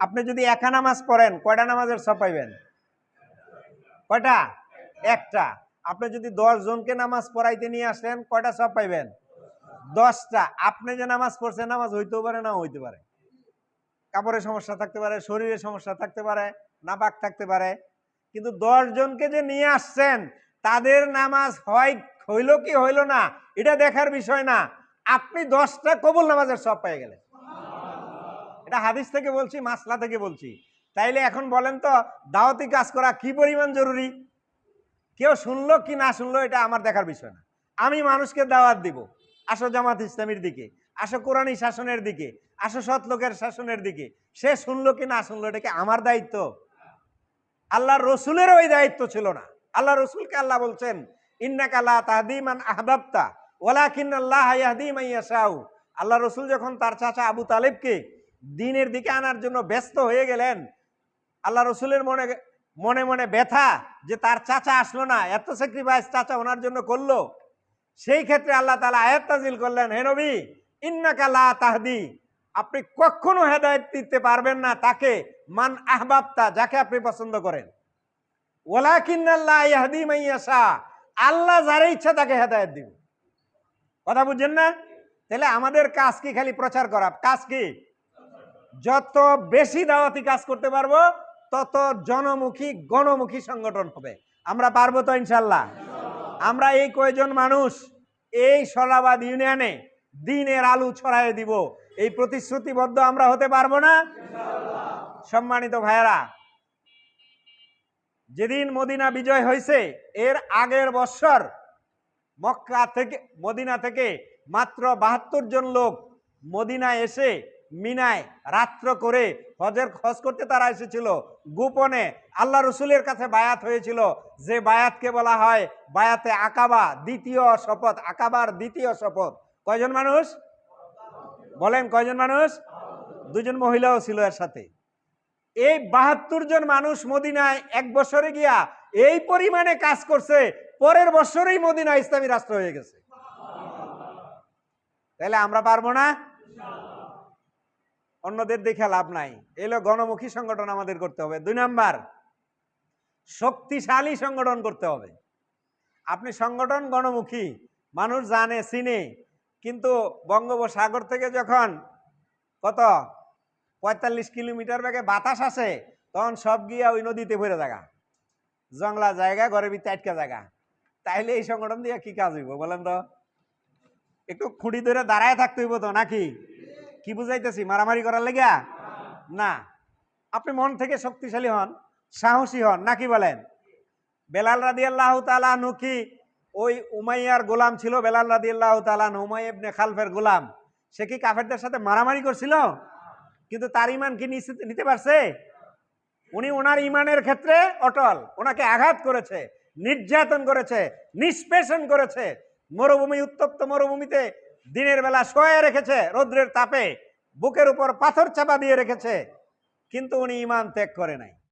আপনি যদি একা নামাজ পড়েন, কয়টা নামাজের সব পাইবেন? কয়টা? একটা। আপনি যদি দশ জনকে নামাজ পড়াইতে নিয়ে আসেন কয়টা সব পাইবেন? দশটা। আপনি যে নামাজ পড়ছেন, নামাজ হইতেও পারে না হইতে পারে। কাপড়ের সমস্যা থাকতে পারে, শরীরের সমস্যা থাকতে পারে না নাপাক থাকতে পারে। কিন্তু দশ জনকে যে নিয়ে আসছেন, তাদের নামাজ হয়, হইল কি হইল না, এটা দেখার বিষয় না। আপনি দশটা কবুল নামাজের সব পেয়ে গেলেন। এটা হাদিস থেকে বলছি, মাসলা থেকে বলছি। তাইলে এখন বলেন তো, দাওয়াতি কাজ করা কি পরিমাণ জরুরি? কেউ শুনলো কি না শুনলো, এটা আমার দেখার বিষয় না। আমি মানুষকে দাওয়াত দিব, আসো জামাত ইসলামীর দিকে, আসো কোরআনী শাসনের দিকে, আসো সৎ লোকের শাসনের দিকে। সে শুনলো কি না শুনলো, এটা কি আমার দায়িত্ব? আল্লাহ রসুলের ওই দায়িত্ব ছিল না। আল্লাহ রসুলকে আল্লাহ বলছেন ইন্নাকালা তাহদিমান আহবাবতা ওলাকিন আল্লাহ ইয়াহদিম আল্লাহ রসুল যখন তার চাচা আবু তালেবকে দিনের দিকে আনার জন্য ব্যস্ত হয়ে গেলেন। আল্লাহ রসুলের মনে মনে মনে ব্যথা যে তার চাচা আসলো না, এত স্যাক্রিফাইস চাচা ওনার জন্য করল। সেই ক্ষেত্রে আল্লাহ তালা আয়াত তাজিল করলেন, হে নবী ইন্নাকালা তাহদি, আপনি কখনো হেদায়ত দিতে পারবেন না তাকে, মান আহবাবতা, যাকে আপনি পছন্দ করেন। ওলাকিন্নাল্লাহ ইয়াহদি মাইয়াশা আল্লাহ যারে ইচ্ছা তাকে হেদায়ত দিব। কথা বুঝছেন না? তাহলে আমাদের কাজ কি? খালি প্রচার করা। কাজ কি? যত বেশি দাওয়াতি কাজ করতে পারব, তত জনমুখী, গণমুখী সংগঠন হবে। আমরা পারব তো ইনশাল্লাহ? আমরা এই কয়জন মানুষ এই সরাবাদ ইউনিয়নে দিনের আলু ছড়াই দিব। এই প্রতিশ্রুতিবদ্ধ আমরা হতে পারব না? সম্মানিত ভাইয়েরা, যেদিন মদিনা বিজয় হয়েছে, এর আগের বৎসর মক্কা থেকে, মদিনা থেকে মাত্র বাহাত্তর জন লোক মদিনায় এসে মিনায় রাত্র করে হজের খজ করতে তারা এসেছিল। গোপনে আল্লাহ রসুলের কাছে বায়াত হয়েছিল। যে বায়াতকে বলা হয় বায়াতে আকাবা, দ্বিতীয় শপথ, আকাবার দ্বিতীয় শপথ। কয়জন মানুষ? বলেন কয়জন মানুষ? দুজন মহিলাও ছিল এর সাথে। এই বাহাত্তর জন মানুষ মদিনায় এক বছরে গিয়া এই পরিমাণে কাজ করছে, পরের বছরেই মদিনা ইসলামী রাষ্ট্র হয়ে গেছে। তাহলে আমরা পারব না? অন্যদের দেখে লাভ নাই। এলো গণমুখী সংগঠন আমাদের করতে হবে। দুই নাম্বার, শক্তিশালী সংগঠন করতে হবে। আপনি সংগঠন গণমুখী, মানুষ জানে, চিনে, কিন্তু বঙ্গোপসাগর থেকে যখন কত, পঁয়তাল্লিশ কিলোমিটার বেগে বাতাস আসে, তখন সব গিয়া ওই নদীতে ভরে জায়গা জংলা জায়গা, ঘরের ভিতরে আটকা জায়গা তাইলে এই সংগঠন দিয়ে কি কাজ হইব বলেন তো? একটু খুঁড়ি ধরে দাঁড়ায় থাকতে হইব তো, নাকি? কি বুঝাইতেছি? মারামারি করার লেগা না। আপনি মন থেকে শক্তিশালী হন, সাহসী হন নাকি বলেন? বেলাল রাদি আল্লাহ তালু কি? ওই উমাইয়ার গোলাম ছিল বেলাল রাদি আল্লাহ তালান খালফের গোলাম। সে কি কাফেরদের সাথে মারামারি করছিল? কিন্তু তার ইমান কি নিতে পারছে? উনি ওনার ইমানের ক্ষেত্রে অটল। ওনাকে আঘাত করেছে, নির্যাতন করেছে, নিষ্পেষণ করেছে। মরুভূমি, উত্তপ্ত মরুভূমিতে দিনের বেলা শোয়ে রেখেছে রৌদ্রের তাপে, বুকের উপর পাথর চাপা দিয়ে রেখেছে, কিন্তু উনি ইমান ত্যাগ করে নাই।